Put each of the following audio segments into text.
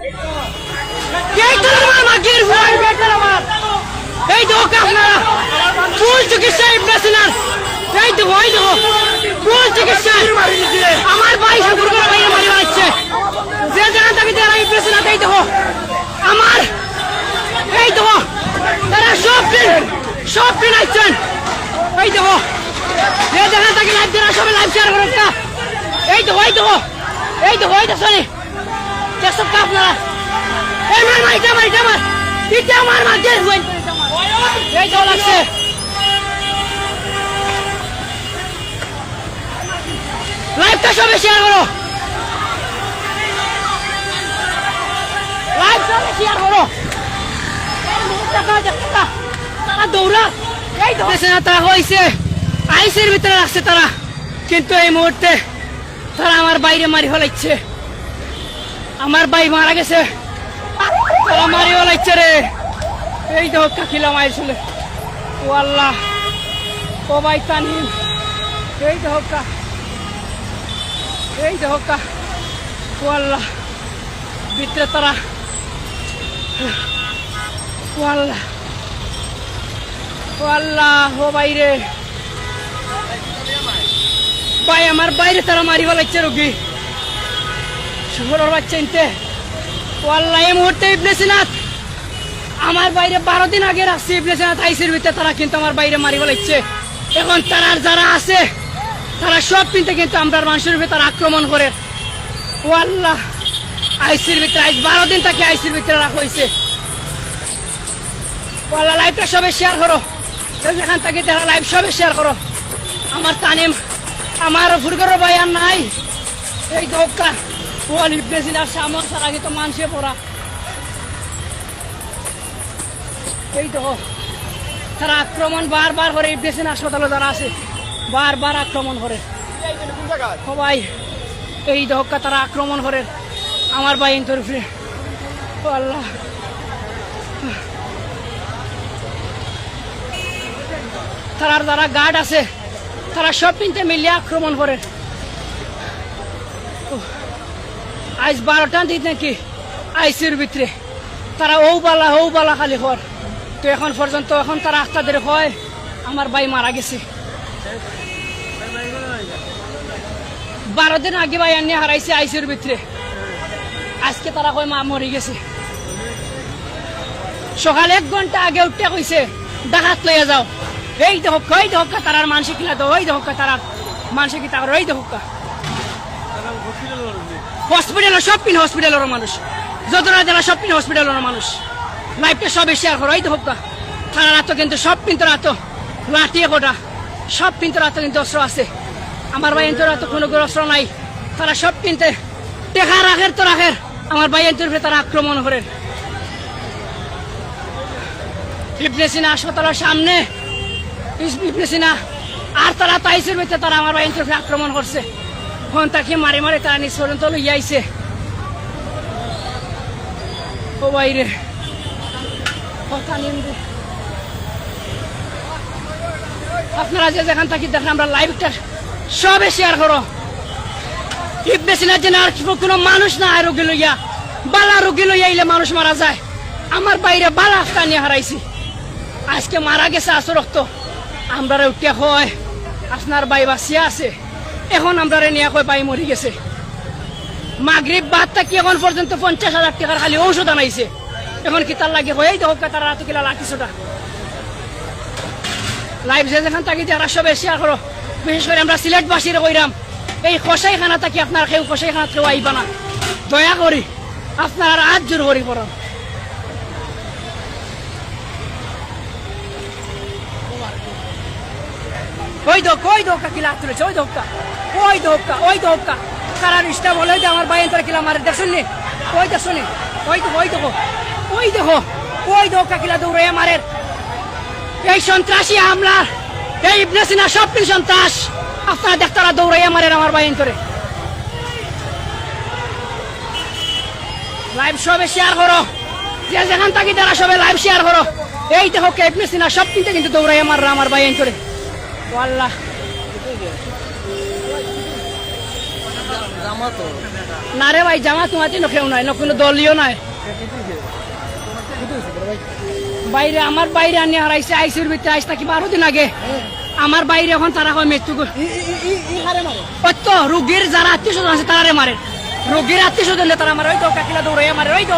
এই তো আমার মাগির ভয় বেটার আমার। এই দেখো আপনারা। ফুল চিকিৎসা ইবনাসিনার এই দেখো এই দেখো। ফুল চিকিৎসা। আমার ভাই করে বাইরে মারি মারছে যে জায়গা থেকে তারা ইবনাসিনার এই দেখো। আমার এই দেখো। তারা সব দিন সব দিন আসছেন এই দেখো। যে জায়গা থেকে লাইভ দেওয়া সবাই লাইভ শেয়ার করুন এই দেখো এই দেখো। এই দেখো এই দেখো দেখছ তো আপনারা এই মার মার এটা মার এটা মার এটা মার মার দে হুই এই তো লাগছে লাইভটা সবাই শেয়ার করো লাইভ সবাই শেয়ার করো তারা দৌড়া তারা হয়েছে আইসের ভিতরে রাখছে তারা কিন্তু এই মুহূর্তে তারা আমার বাইরে মারি ফেলাইছে। আমার ভাই মারা গেছে। তারা মারি ফেলাইছে রে। এই তো কাকিলাম আইছিল ও আল্লাহ। ও ভাই তানিম এই তো হক্কা এই তো হক্কা ও আল্লাহ। ভিতরে তারা ও আল্লাহ। ও আল্লাহ, ও বাইরে ভাই, আমার বাইরে তারা মারি ফেলাইছে রুগী। শহরের বাচ্চা ইনতে। ও এই আমার বাইরে বারো দিন আগে রাখছি ইবনে সিনাত আইসির ভিতরে, তারা কিন্তু আমার বাইরে মারি ফেলাইছে। এখন তারা যারা আছে, তারা সব কিনতে কিন্তু আমরা মানুষের ভিতরে আক্রমণ করে। ও আল্লাহ আইসির ভিতরে আইস বারো দিন তাকে আইসির ভিতরে রাখা হয়েছে ও আল্লাহ লাইভটা সবাই শেয়ার করো যেখান থেকে তারা লাইভ সবাই শেয়ার করো। আমার তানিম, আমার ফুরগর ভাই আর নাই। এই দোকা ওয়াল ইবনেসিন আর সামর সার আগে তো পড়া। এই তো, তারা আক্রমণ বারবার করে ইবনেসিন হাসপাতালে যারা আছে বারবার আক্রমণ করে। সবাই, এই দহকা তারা আক্রমণ করে। আমার ভাই ইন্তরফে ও আল্লাহ। তারার যারা গার্ড আছে, তারা সব কিনতে মিলিয়ে আক্রমণ করে। আজ বারোটা দিন নাকি? আইসির ভিতরে। তারা ও বালা ও বালা খালি হর তো এখন পর্যন্ত এখন তারা আস্তাদের হয় আমার ভাই মারা গেছে। বারো দিন আগে ভাই আনি হারাইছে আইসির ভিতরে আজকে তারা কয় মা মরে গেছে। সকালে এক ঘণ্টা আগে উঠতে কইছে ডাকাত লইয়া যাও। এই দেখো এই দেখো তারার মানসিক তো ওই দেখো তারার মানসিক কিতা ওই দেখো হসপিটাল সব পিন হসপিটালের মানুষ। যতটা জেলা সব পিন হসপিটালের মানুষ। লাইফটা সবে শেয়ার করো এই দেখো তারা রাত কিন্তু সব পিন রাত। লাঠি কোটা সব পিন রাত কিন্তু অস্ত্র আছে। আমার ভাই এন্তর রাত কোনো অস্ত্র নাই। তারা সব কিনতে টেকা রাখের তো রাখের। আমার ভাই এন্তর তারা আক্রমণ করে। ইবনে সিনা হাসপাতালের সামনে। ইবনে আর তারা তাইসের ভিতরে তারা আমার ভাই এন্তর আক্রমণ করছে। ফোন তাকে মারে মারে তারা নিজ পর্যন্ত লইয়া আইছে ও বাইরে। আপনারা যে যেখান থাকি দেখেন, আমরা লাইভটা সবে শেয়ার করো। ইবনে না জন্য আর কোনো মানুষ না আর রোগী লইয়া। বালা রোগী লইয়া আইলে মানুষ মারা যায়। আমার বাইরে বালা আফতা নিয়ে হারাইছি। আজকে মারা গেছে আসো রক্ত। আমরা উঠিয়া হয় আপনার বাই বাসিয়া আছে। এখন আমরা নিয়ে কয় বাই মরি গেছে। মাগরিব বাদ থাকি এখন পর্যন্ত পঞ্চাশ হাজার টাকার খালি ঔষধ আনাইছে। এখন কি তার লাগে হয়ে দেখো তারা রাত কিলা লাঠিছোটা লাইভ যে যেখান থাকি যারা সবে শেয়ার করো। বিশেষ করে আমরা সিলেট বাসীর কইরাম, এই কষাই খানা থাকি আপনার কেউ কষাই খানা কেউ আইবা না। দয়া করি, আপনার আজ জোর করি পড়ো ওই দোক ওই দোকা কিলা তুলেছে? ওই দোকা ওই দোকা ওই দোকা কারণ ইস্টা বলে যে আমার বাইন তার কিলা মারে দেখুন নি, ওই দেখুন নি, ওই ওই দেখো ওই দেখো ওই দোকা কিলা দৌড়ে মারে। এই সন্ত্রাসী হামলা এই ইবনে সিনা কিছু সন্ত্রাস। আপনারা দেখতারা দৌড়াইয়া মারেন আমার বাইন করে লাইভ সবে শেয়ার করো। যে যেখান থাকি তারা সবে লাইভ শেয়ার করো। এই দেখো কে ইবনে সিনা সব কিনতে দৌড়াইয়া মাররা আমার বাইন করে তো না রে ভাই জামা তোমার কেউ নাই না কোনো দলীয় নাই। বাইরে আমার বাইরে আনি হারাইছে আইসির ভিতরে আইস নাকি বারো দিন আগে। আমার বাইরে এখন তারা হয় মৃত্যু তো রোগীর যারা আত্মীয় স্বজন আছে তারা মারে। রোগীর আত্মীয় স্বজন তারা মারে ওই তো কাকিলা দৌড়াইয়া মারে ওই তো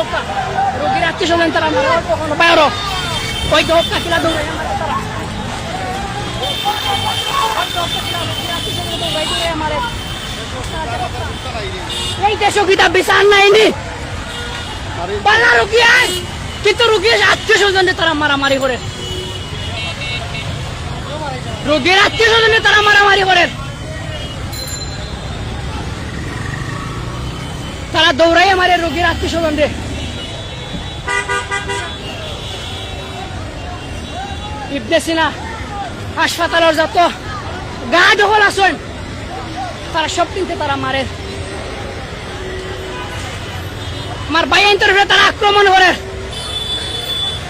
রোগীর আত্মীয় স্বজন তারা মারে ওই কখনো বাইরো ওই তো কাকিলা দৌড়াইয়া মারে। এই দেশও কিতাব বিচার নাইনি? পালা রুগী আয় কিন্তু আত্মীয় স্বজনে তারা মারামারি করে। রোগীর আত্মীয় তারা মারামারি করে। তারা দৌড়াই মারে রোগীর আত্মীয় ইবনে সিনা, হাসপাতালের যত গা ঢকল আসেন তারা সব কিনতে তারা মারে। আমার বাইন তরফে তারা আক্রমণ করে।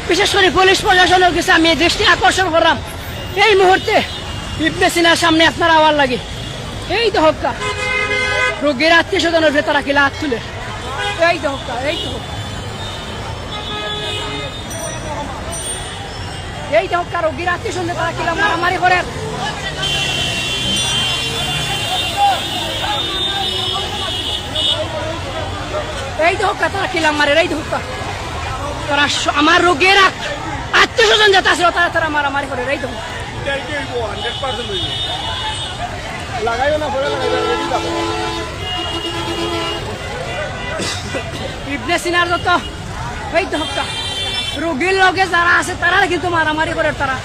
বিশেষ করে পুলিশ প্রশাসনের কাছে আমি দৃষ্টি আকর্ষণ করলাম। এই মুহূর্তে ইবনে সিনার সামনে আপনার আওয়ার লাগে। এই তো হক্কা রোগীর আত্মীয় স্বজনের ভেতরা কিলা হাত তুলে। এই তো হক্কা এই তো। এই তো হক্কা রোগীর আত্মীয় স্বজনের তারা কিলা মারামারি করে এই তো হক্কা তারা কিলা মারে এই তো হক্কা তারা আমার রোগীর আত্মীয় স্বজন যাতে আছে তারা তারা মারামারি করে এই তো লাগাইও না ইবনে সিনার যত এই তো হত্যা রোগীর লগে যারা আছে তারা কিন্তু মারামারি করে তারা।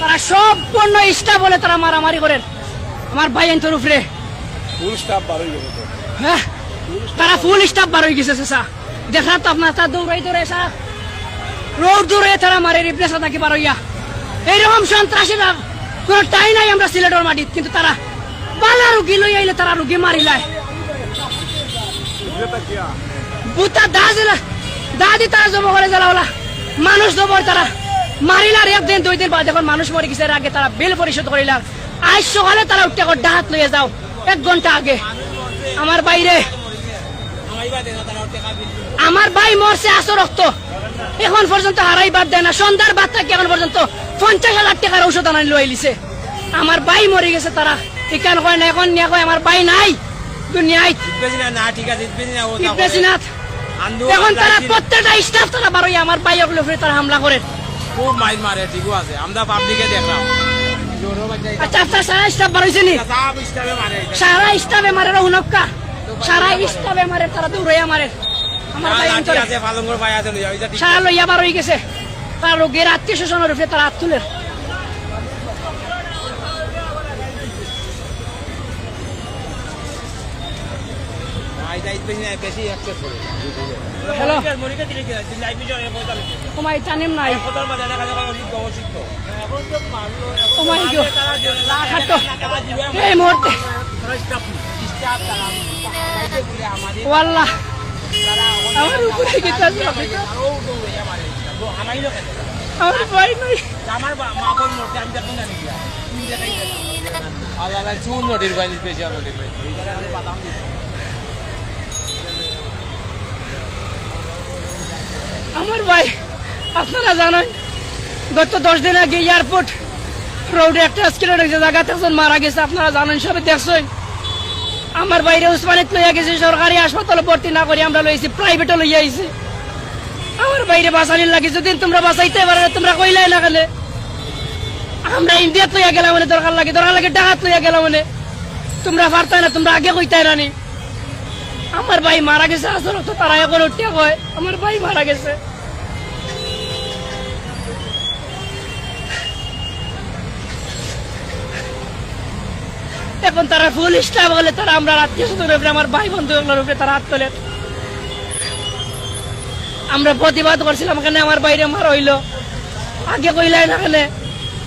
তারা সম্পূর্ণ স্টাফ বলে তারা মারামারি করেন আমার ভাই আইন তোর উপরে ফুল স্টাফ তো। হ্যাঁ? তারা ফুল স্টাফ বার হয়ে গেছে সা দেখা তো আপনার তা দৌড়াই দৌড়ে সা রোড দৌড়ে তারা মারে ইবনে সাদা কি বার হইয়া এইরকম সন্ত্রাসীরা কোনো টাই নাই আমরা সিলেটের মাটিত, কিন্তু তারা বালা রুগী লই আইলে তারা রুগী মারিলায় এটা কিয়া বুতা দাজিলা দাদি তারা জমা করে জ্বালা ওলা। মানুষ জবর তারা। মারিলার একদিন, দুই দিন বাদ যখন মানুষ মরে গেছে আগে তারা বিল পরিশোধ করিলাম আজ সকালে তারা উঠতে ডাহাত লইয়ে যাও, এক ঘণ্টা আগে। আমার বাইরে আমার ভাই মরছে আসো রক্ত। এখন পর্যন্ত হারাই বাদ দেয় না। সন্ধ্যার বাদ থেকে এখন পর্যন্ত পঞ্চাশ হাজার টাকার ঔষধ আনানি লই লিছে আমার ভাই মরে গেছে তারা। এখান হয় না এখন নিয়ে আমার ভাই নাই। দুনিয়ায়। এখন তারা প্রত্যেকটা স্টাফ তারা বারোই আমার তারা হামলা করে। খুব মাইল মারে ঠিকও আছে। আমরা পাবলিকে দেখলাম। আচ্ছা আচ্ছা সারা স্টাফ বারোইছে নি? স্টাফে মারে। সারা স্টাফে মারে রহুনক্কা। সারা স্টাফে মারে তারা দৌড়াইয়া মারে আমার ভাই ঠিক সারা লইয়া বার হয়ে গেছে। তার রোগের আত্মীয় স্বজনের উপরে তারা হাত তুলে না, এটা জিতবেছি না, বেশি access করে। হ্যালো? মনিকা দিলে কি হয়? তোমায় নাই। তোমায় এই মুহূর্তে। আমার আমার ভাই নাই। আমার ভাই আপনারা জানেন, গত দশ দিন আগে এয়ারপোর্ট রোডে একটা জায়গাতে মারা গেছে। আপনারা জানেন, সবে দেখছেন। আমার বাইরে উসমানিত লইয়া গেছে, সরকারি হাসপাতালে ভর্তি না করে আমরা লইছি প্রাইভেটে লইয়া আইছি। আমার বাইরে বাঁচানির লাগে, যদি তোমরা বাঁচাইতে পারো তোমরা কইলাই না গেলে আমরা ইন্ডিয়াত লইয়া গেলাম মানে দরকার লাগে দরকার লাগে ডাকাত লইয়া গেলাম মানে। তোমরা পারতাই না, তোমরা আগে কইতাই না নি। আমার ভাই মারা গেছে আসলে তো তারা এখন উঠিয়া কয়, আমার ভাই মারা গেছে। এখন তারা ফুল স্টাফ বলে তারা আমরা আত্মীয় স্বজনের উপরে, আমার ভাই বন্ধুগুলোর উপরে তারা হাত তোলে আমরা প্রতিবাদ করছিলাম এখানে আমার বাইরে মার হইল? আগে কইলাই না এখানে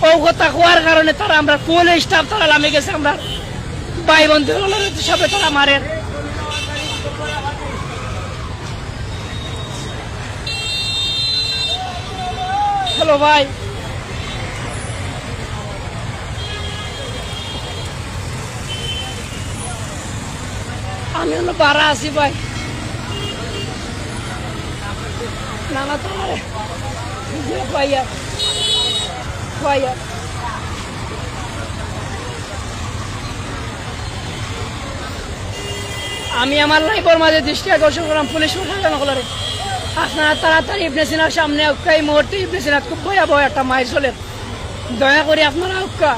ও কথা কারণে তারা আমরা ফুল স্টাফ তারা নামে গেছে, আমরা ভাই বন্ধুগুলোর সবে তারা মারে। হ্যালো ভাই। আমি অন্য পাড়া আছি ভাই। আমি আমার লাইফের মাঝে দৃষ্টি আকর্ষণ করলাম, পুলিশ প্রশাসন করে আপনারা তাড়াতাড়ি ইবনে সিনার সামনে উক্কা এই মুহূর্তে ইবনে সিনা খুব ভয়াবহ একটা মায়ের চলে দয়া করে আপনারা উক্কা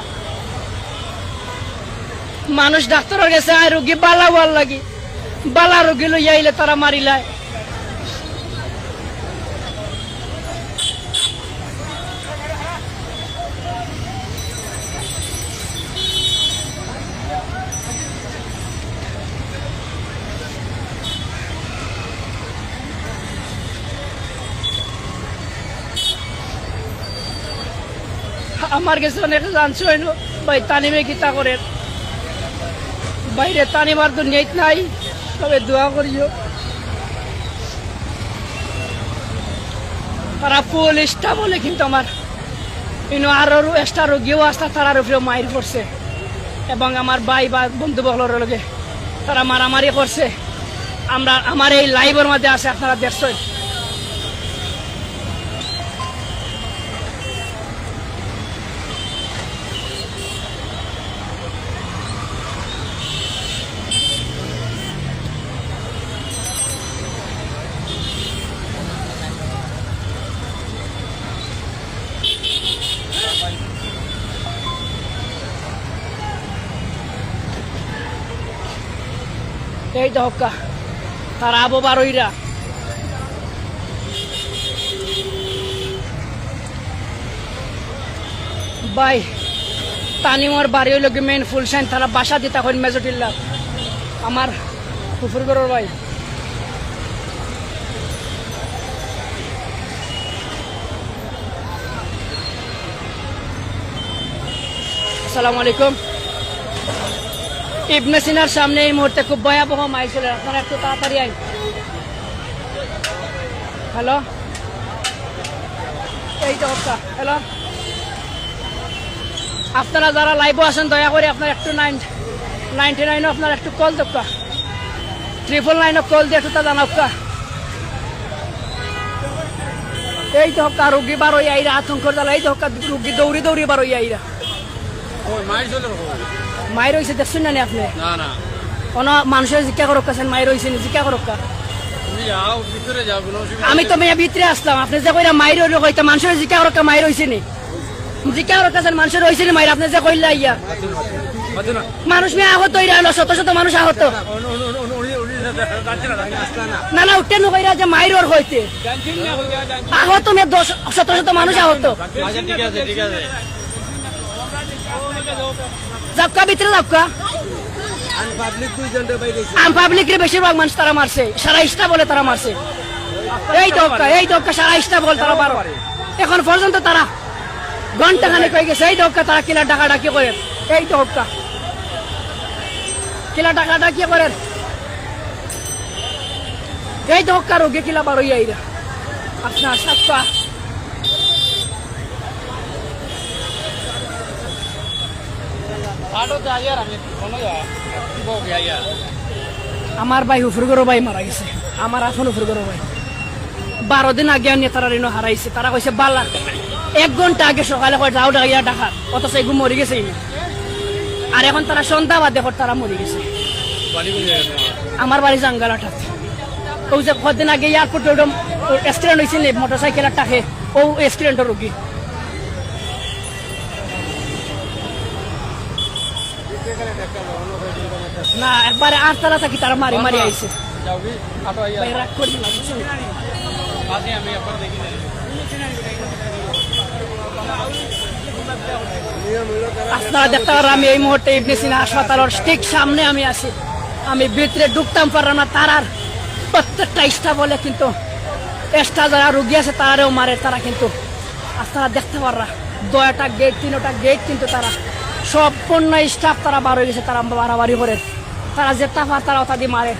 মানুষ ডাক্তারের গেছে আর রুগী বালা লাগি। বালা রুগী লইয়া আইলে তারা মারিলায়। আমার কাছে অনেক জানছো হইল, ভাই, তানিমে গীতা করেন? বাইরে তানিমার তো নাই। তবে দোয়া করিও। তারা পুলিশটা বলে কিন্তু আমার। কিন্তু আরও এক্সট্রা রোগীও আসতা তারার উপরে মাইর পড়ছে। এবং আমার ভাই বা বন্ধু বহলের লগে তারা মারামারি করছে। আমরা, আমার এই লাইভের মধ্যে আছে আপনারা দেখছেন। এই তো হক্কা তারা আবো বারোইরা। বাই তানিমর বাড়ি হইল কি ফুল সাইন তারা বাসা দিতা হইন মেজটিল্লা। আমার ফুফুর গরর ভাই। আসসালামু আলাইকুম। ইবনে সিনার সামনে এই মুহূর্তে খুব ভয়াবহ মাইল চলে আপনারা একটু তাড়াতাড়ি আইন। হ্যালো? এই তো হচ্ছে হ্যালো? আপনারা যারা লাইভে আসেন দয়া করে আপনার একটু নাইন নাইনটি নাইনও আপনার একটু কল দোকা ট্রিপল নাইনও কল দিয়ে একটু তা এই তো হক্কা রুগী বার হইয়া আইরা, আতঙ্কর জ্বালা। এই তো হক্কা রুগী দৌড়ি দৌড়ি বার হইয়া আইরা মায়ের হয়েছে দেখছেন না আপনি? না না। কোনো মানুষের জিজ্ঞা করক মায়ের হয়েছে জিজ্ঞা করক আমি তো মেয়ে ভিতরে আসলাম আপনি যে কইরা মায়ের হইল হইতো মানুষের জিজ্ঞা করক মায়ের হয়েছে নি। জিজ্ঞা করক মানুষের হয়েছে নি মায়ের আপনি যে কইলা ইয়া। না মানুষ মেয়ে আহত হইরা হলো শত শত মানুষ আহত। না না উঠতে নকইরা যে মায়ের ওর হইতে। আহত মেয়ে দশ শত শত মানুষ আহত। আচ্ছা ঠিক আছে ঠিক আছে। যাবকা ভিতরে যাবকা পাবলিক দুইজনটা বাইরে আম পাবলিকের বেশিরভাগ মানুষ তারা মারছে। সারা ইস্টা বলে তারা মারছে। এই দক্কা এই দক্কা সারা ইস্টা বলে তারা বারো এখন পর্যন্ত তারা ঘণ্টা খানে কয়ে গেছে। এই দক্কা তারা কিলা ডাকা ডাকি করে। এই দক্কা কিলা ডাকা ডাকি করেন এই দক্কা রোগে কিলা বারো ইয়া আপনার সাতটা আটো যাই আর আমি কোনো যা কি বলবি আইয়া আমার ভাই হুফুরগরো ভাই মারা গেছে। আমার এখন হুফুরগরো ভাই। বারো দিন আগে আনিয়ে তারা ঋণ হারাইছে। তারা কইছে বালা এক ঘণ্টা আগে সকালে কয় যাও ডাকা অথচ এগুলো মরে গেছে। আর এখন তারা সন্ধ্যা বাদে তারা মরে গেছে। আমার বাড়ি জাঙ্গালাটাত ও যে কদিন আগে এয়ারপোর্টে ওরকম অ্যাক্সিডেন্ট হয়েছিল মোটর সাইকেলের টাকে ও অ্যাক্সিডেন্টের রোগী না একবারে আর তারা থাকি তারা মারি মারি আইছে। আপনারা দেখতে পারেন আমি এই মুহূর্তে ইবনে সিনা হাসপাতালের ঠিক সামনে আমি আছি। আমি ভিতরে ঢুকতাম পারলাম না তারার প্রত্যেকটা ইচ্ছা বলে কিন্তু এক্সট্রা যারা রুগী আছে তারাও মারে তারা কিন্তু। আপনারা দেখতে পাররা দয়াটা গেট তিনটা গেট কিন্তু তারা। সম্পূর্ণ স্টাফ তারা বার হয়ে গেছে তারা বাড়াবাড়ি করে। তারা যেটা পার তারা ওটা দিয়ে মারে